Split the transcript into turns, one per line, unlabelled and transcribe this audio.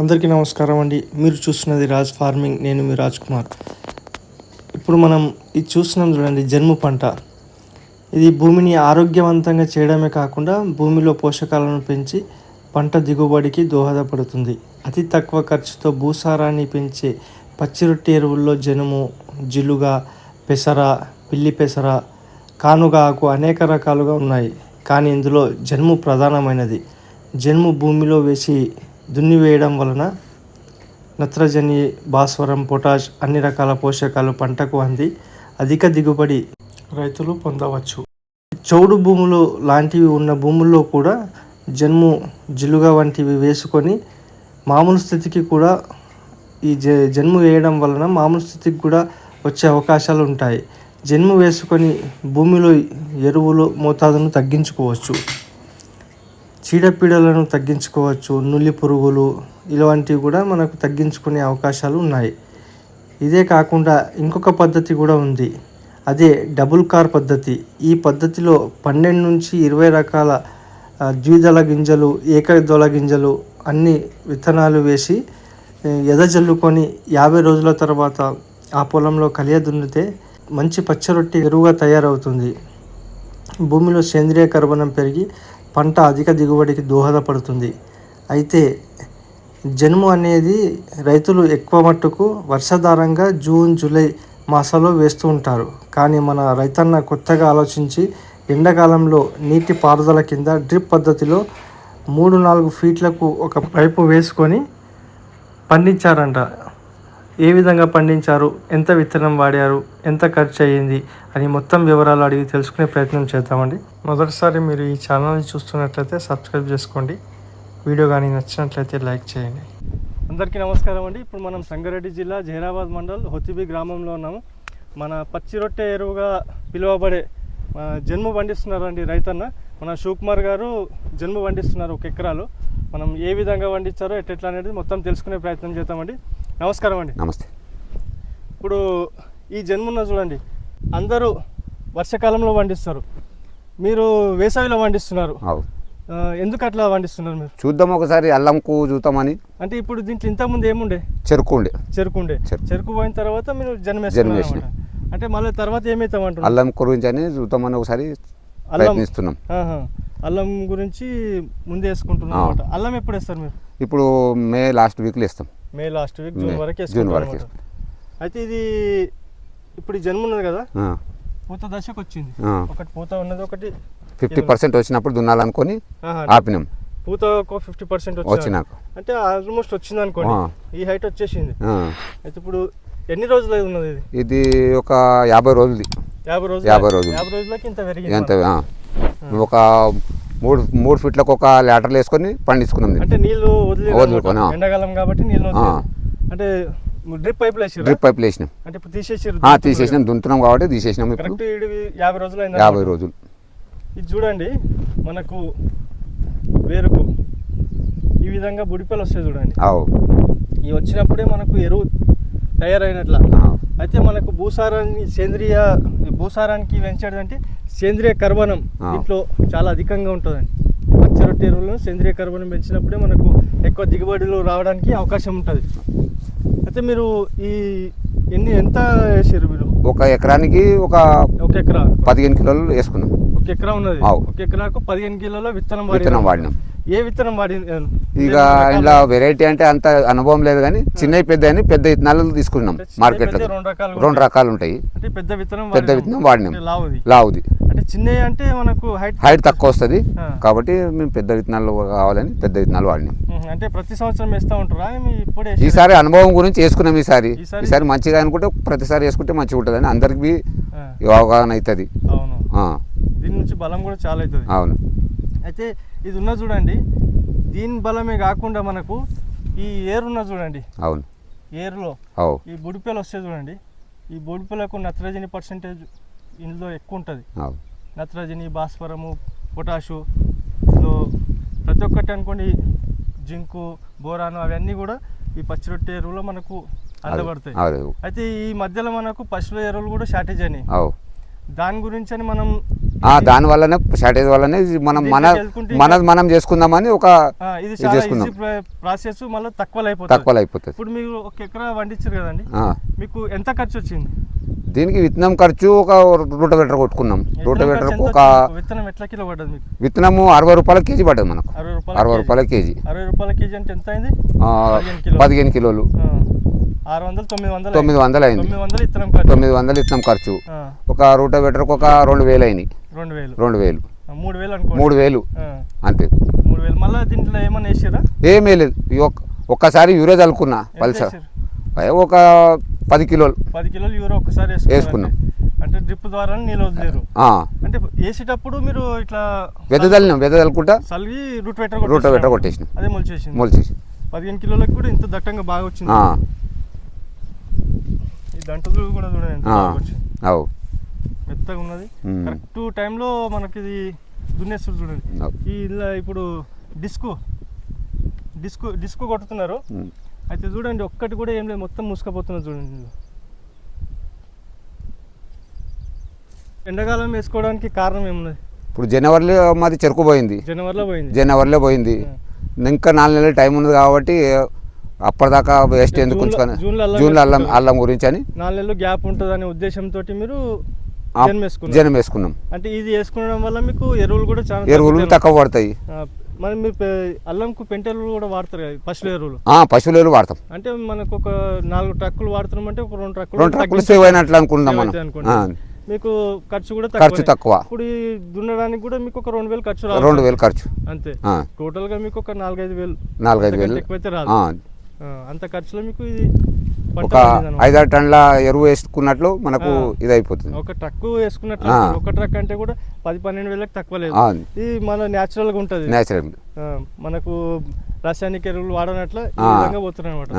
అందరికీ నమస్కారం అండి. మీరు చూస్తున్నది రాజ్ ఫార్మింగ్. నేను మీ రాజ్ కుమార్. ఇప్పుడు మనం ఇది చూస్తున్నాం చూడండి జన్ము పంట. ఇది భూమిని ఆరోగ్యవంతంగా చేయడమే కాకుండా భూమిలో పోషకాలను పెంచి పంట దిగుబడికి దోహదపడుతుంది. అతి తక్కువ ఖర్చుతో భూసారాన్ని పెంచే పచ్చి రొట్టె ఎరువుల్లో జనుము జిలుగ పెసర పిల్లి పెసర కానుగ ఆకు అనేక రకాలుగా ఉన్నాయి. కానీ ఇందులో జన్ము ప్రధానమైనది. జన్ము భూమిలో వేసి దున్ని వేయడం వలన నత్రజని భాస్వరం పొటాష్ అన్ని రకాల పోషకాలు పంటకు అంది. అధిక దిగుబడి రైతులు పొందవచ్చు. చౌడు భూములు లాంటివి ఉన్న భూముల్లో కూడా జన్ము జిలుగ వంటివి వేసుకొని మామూలు స్థితికి కూడా ఈ జ జన్ము వేయడం వలన మామూలు స్థితికి కూడా వచ్చే అవకాశాలు ఉంటాయి. జన్ము వేసుకొని భూమిలో ఎరువులు మోతాదును తగ్గించుకోవచ్చు. చీడపీడలను తగ్గించుకోవచ్చు నులి పురుగులు ఇలాంటివి కూడా మనకు తగ్గించుకునే అవకాశాలు ఉన్నాయి. ఇదే కాకుండా ఇంకొక పద్ధతి కూడా ఉంది. అదే డబుల్ కార్ పద్ధతి. ఈ పద్ధతిలో పన్నెండు నుంచి ఇరవై రకాల ద్విదళ గింజలు ఏకదళ గింజలు అన్ని విత్తనాలు వేసి ఎద ఎదజల్లుకొని యాభై రోజుల తర్వాత ఆ పొలంలో కలియ దున్నితే మంచి పచ్చరొట్టి ఎరువుగా తయారవుతుంది. భూమిలో సేంద్రియ కర్బనం పెరిగి పంట అధిక దిగుబడికి దోహదపడుతుంది. అయితే జనుము అనేది రైతులు ఎక్కువ మట్టుకు వర్షాధారంగా జూన్ జూలై మాసాల్లో వేస్తూ ఉంటారు. కానీ మన రైతన్న కొత్తగా ఆలోచించి ఎండాకాలంలో నీటి పారుదల కింద డ్రిప్ పద్ధతిలో మూడు నాలుగు ఫీట్లకు ఒక పైపు వేసుకొని పండించారంట. ఏ విధంగా పండించారు? ఎంత విత్తనం వాడారు? ఎంత ఖర్చు అయ్యింది? అని మొత్తం వివరాలు అడిగి తెలుసుకునే ప్రయత్నం చేద్దామండి. మొదటిసారి మీరు ఈ ఛానల్ని చూస్తున్నట్లయితే సబ్స్క్రైబ్ చేసుకోండి. వీడియో కానీ నచ్చినట్లయితే లైక్ చేయండి. అందరికీ నమస్కారం అండి. ఇప్పుడు మనం సంగారెడ్డి జిల్లా జహీరాబాద్ మండల్ హొతిబి గ్రామంలో ఉన్నాము. మన పచ్చి రొట్టె ఎరువుగా పిలువబడే జన్ము పండిస్తున్నారండి రైతన్న. మన శివకుమార్ గారు జన్ము పండిస్తున్నారు ఒక ఎకరాలు. మనం ఏ విధంగా పండించారో ఎట్లా అనేది మొత్తం తెలుసుకునే ప్రయత్నం చేద్దామండి. నమస్కారం అండి.
నమస్తే.
ఇప్పుడు ఈ జన్మున్న చూడండి అందరూ వర్షాకాలంలో పండిస్తారు. మీరు వేసవిలో పండిస్తున్నారు. ఎందుకు అట్లా పండిస్తున్నారు మీరు?
చూద్దాం ఒకసారి అల్లంకు చూద్దామని.
అంటే ఇప్పుడు దీంట్లో ఇంతకుముందు ఏముండే?
చెరుకు ఉండే.
చెరుకు ఉండే.
చెరుకు.
పోయిన తర్వాత మీరు జన్మ
జన్మ
వేసుకున్నారు అన్నమాట. అంటే మళ్ళీ తర్వాత ఏమవుతామంటారు
అల్లం గురించి అని చూద్దామని ఒకసారి
అల్లం.
ప్రయత్నిస్తున్నాం.
అల్లం గురించి ముందే వేసుకుంటున్నాం అల్లం ఎప్పుడు వేస్తారు మీరు?
ఇప్పుడు మే లాస్ట్ వీక్లో ఇస్తాం
మే లాస్ట్ వీక్ జూన్ వరకు
జూన్ వరకు.
అయితే ఇది ఇప్పుడు జన్మ ఉన్నది కదా పూత దశకు వచ్చింది. ఒకటి పూత ఉన్నది ఒకటి
ఫిఫ్టీ పర్సెంట్ వచ్చినప్పుడు దున్నాలనుకొని. ఆపినాం.
పూత ఒక ఫిఫ్టీ పర్సెంట్
వచ్చినాక.
అంటే ఆల్మోస్ట్ వచ్చింది అనుకోండి. ఈ హైట్ వచ్చేసింది. అయితే ఇప్పుడు ఎన్ని రోజులు ఉన్నది ఇది?
ఇది ఒక యాభై రోజులది.
యాభై రోజులు?
యాభై రోజులు.
యాభై రోజులకి ఇంత పెరిగింది.
ఒక మూడు మూడు ఫీట్లకు ఒక ల్యాటర్లు వేసుకొని పండించుకున్నాం.
అంటే వదిలేదు
వదులుకొని.
ఎండాకాలం కాబట్టి. వదిలేదు అంటే డ్రిప్ పైపులు వేసిర్రా?
డ్రిప్ పైపులు వేసినాం
అంటే తీసేసారు
ఆ, తీసేసినాం దున్నుతున్నాం కాబట్టి తీసేసినాం ఇప్పుడు
యాభై రోజులు
యాభై రోజులు
ఇది చూడండి మనకు వేరుకు ఈ విధంగా బుడిపెలు వస్తాయి చూడండి
అవు
ఇవి వచ్చినప్పుడే మనకు ఎరువు తయారైనట్ల. అయితే మనకు భూసారాన్ని సేంద్రియ భూసారానికి పెంచేదంటే సేంద్రియ కర్బనం
ఆ.
దీంట్లో చాలా అధికంగా ఉంటుందండి. పచ్చ రొట్టె ఎరువులను సేంద్రియ కర్బనం పెంచినప్పుడే మనకు ఎక్కువ దిగుబడులు రావడానికి అవకాశం ఉంటుంది. అయితే మీరు ఈ ఎన్ని ఎంత వేసారు మీరు?
ఒక ఎకరానికి ఒక
ఒక ఎకరా.
పదిహేను కిలోలు వేసుకున్నాం.
ఒక ఎకరా ఉన్నది. ఒక ఎకరాకు పదిహేను కిలోల విత్తనం
విత్తనం. వాడినాం.
ఏ విత్తనం వాడి?
ఇక ఇలా వెరైటీ అంటే అంత అనుభవం లేదు కానీ చిన్నవి పెద్ద అని పెద్ద విత్తనాలు తీసుకున్నాం మార్కెట్లో.
పెద్దవి రెండు రకాలు
ఉంటాయి.
అంటే పెద్ద విత్తనం
పెద్ద. విత్తనం వాడినాం.
లావుది. అంటే చిన్నవి అంటే మనకు హైట్
హైట్ తక్కువ వస్తుంది. కాబట్టి మేము పెద్ద విత్తనాలు కావాలని పెద్ద విత్తనాలు వాడినాం.
అంటే ప్రతి సంవత్సరం వేస్తూ ఉంటారా? ఇప్పుడే?
ఈసారి అనుభవం గురించి వేసుకున్నాం ఈసారి.
ఈసారి-
మంచిగా అనుకుంటే ప్రతిసారి వేసుకుంటే మంచిగా ఉంటుంది అని అందరికి అవగాహన అవుతుంది.
అవును. నుంచి బలం కూడా చాలా అవుతుంది.
అవును.
అయితే ఇది ఉన్న చూడండి దీని బలమే కాకుండా మనకు ఈ ఏరున్న చూడండి.
అవును.
ఏరులో ఈ బుడిపెలు వస్తాయి చూడండి ఈ బుడిపెలకు నత్రజని పర్సెంటేజ్ ఇందులో ఎక్కువ ఉంటుంది. నత్రజని భాస్వరము పొటాషు ఇందులో ప్రతి ఒక్కటి అనుకోండి జింకు బోరాను అవన్నీ కూడా ఈ పచ్చి రొట్టె ఎరువులో మనకు అందబడతాయి. అయితే ఈ మధ్యలో మనకు పశువుల ఎరువులు కూడా షార్టేజ్ అయినాయి.
అవు.
దాని గురించి అని మనం
దాని వల్లనే షార్టేజ్ వల్లనే మనం మన మనది మనం చేసుకుందామని ఒక
ఇది
చేసుకుందాం.
ప్రాసెస్ మళ్ళీ తక్కువ
తక్కువలో అయిపోతుంది
ఇప్పుడు మీరు ఒక ఎకరా పండించారు కదండి. మీకు ఎంత ఖర్చు వచ్చింది?
దీనికి విత్తనం ఖర్చు ఒక రూటవేటర్ కొట్టుకున్నాం. రూటవేటర్ ఒక?
విత్తనం ఎట్లా కిలో పడ్డది మీకు?
విత్తనము అరవై రూపాయల కేజీ పడ్డది మనకు.
అరవై రూపాయల కేజీ. అరవై రూపాయల కేజీ అంటే ఎంత అయింది? పదిహేను కిలోలు. ఆరు వందలు తొమ్మిది వందలు
తొమ్మిది వందలు అయింది.
తొమ్మిది వందలు ఇత్తనం ఖర్చు.
ఒక రూటవేటర్కి ఒక రెండు వేలు అయినాయి
రెండు వేలు.
రెండు వేలు.
మూడు వేలు అనుకో
మూడు వేలు. అంతే.
మూడు వేలు. మళ్ళీ దీంట్లో ఏమన్నా వేసారా?
ఏమీ లేదు. ఒక్కసారి యూరియా చల్లుకున్నా పల్సర్. ఒక పది కిలోలు.
పది కిలోలు యూరో ఒక్కసారి
వేసుకున్నాం.
అంటే డ్రిప్ ద్వారా నీళ్ళు వదిలేరు. అంటే వేసేటప్పుడు మీరు ఇట్లా
వెదజల్లినాం వెదజల్లుకుంటా
సల్వి రూట్ వెటర్
రూటవేటర్ కొట్టేసినాం.
అదే మొలిచేసింది.
మొలిచేసి
పదిహేను కిలోలకు కూడా ఇంత దట్టంగా బాగా వచ్చింది. ఈ దంటలు కూడా చూడండి
అవు.
మెత్తగా ఉన్నది. కరెక్ట్ టైంలో మనకి ఇది దున్నేస్తారు చూడండి. ఈ ఇలా ఇప్పుడు డిస్కు డిస్కు డిస్కు కొట్టుతున్నారు
ఉమ్.
అయితే చూడండి ఒక్కటి కూడా ఏం లేదు. మొత్తం మూసుకపోతున్నది చూడండి. ఎండాకాలం వేసుకోవడానికి కారణం ఏమున్నది?
ఇప్పుడు జనవరిలో మాది చెరుకు పోయింది.
జనవరిలో పోయింది.
జనవరిలో పోయింది. ఇంకా నాలుగు నెలలు టైం ఉంది కాబట్టి అప్పటిదాకా వేస్ట్ ఎందుకు
జూన్లో-
ఉంచుకొని
జూన్లో అల్లం
అల్లం గురించి అని.
నాలుగు నెలలు గ్యాప్ ఉంటుంది అనే ఉద్దేశంతో మీరు జనం
వేసుకున్నాం
అంటే ఇది వేసుకోవడం వల్ల మీకు ఎరువులు కూడా చాలా
ఎరువులు. తక్కువ పడతాయి
మరి మీరు అల్లంకు పెంట ఎరువులు కూడా వాడతారు పశువుల ఎరువులు?
పశువుల ఎరువులు వాడతాం.
అంటే మనకు ఒక నాలుగు ట్రక్కులు వాడుతున్నాం అంటే ఒక రెండు ట్రక్కులు
రెండు ట్రక్కులు సేవ్ అయినట్లు
సేవ్
మనం.
మీకు ఖర్చు కూడా
ఖర్చు. తక్కువ.
ఇప్పుడు దున్నడానికి కూడా మీకు ఒక రెండు వేలు ఖర్చు
రెండు వేలు ఖర్చు.
అంతే. టోటల్గా మీకు ఒక నాలుగైదు వేలు.
నాలుగైదు వేలు.
ఎక్కువైతే రాదు. అంత ఖర్చులో మీకు ఇది
ఒక
అన్నమాట.
ఐదారు టన్నుల ఎరువు వేసుకున్నట్లు మనకు. ఇది అయిపోతుంది
ఒక ట్రక్ వేసుకున్నట్లు. ఒక ట్రక్ అంటే కూడా పది పన్నెండు వేలకు తక్కువ లేదు ఇది మన న్యాచురల్గా ఉంటది
నేచురల్
మనకు రాసాయనిక ఎరువులు వాడనట్ల ఈ
ఆ.
విధంగా పోతున్నాయి అనమాట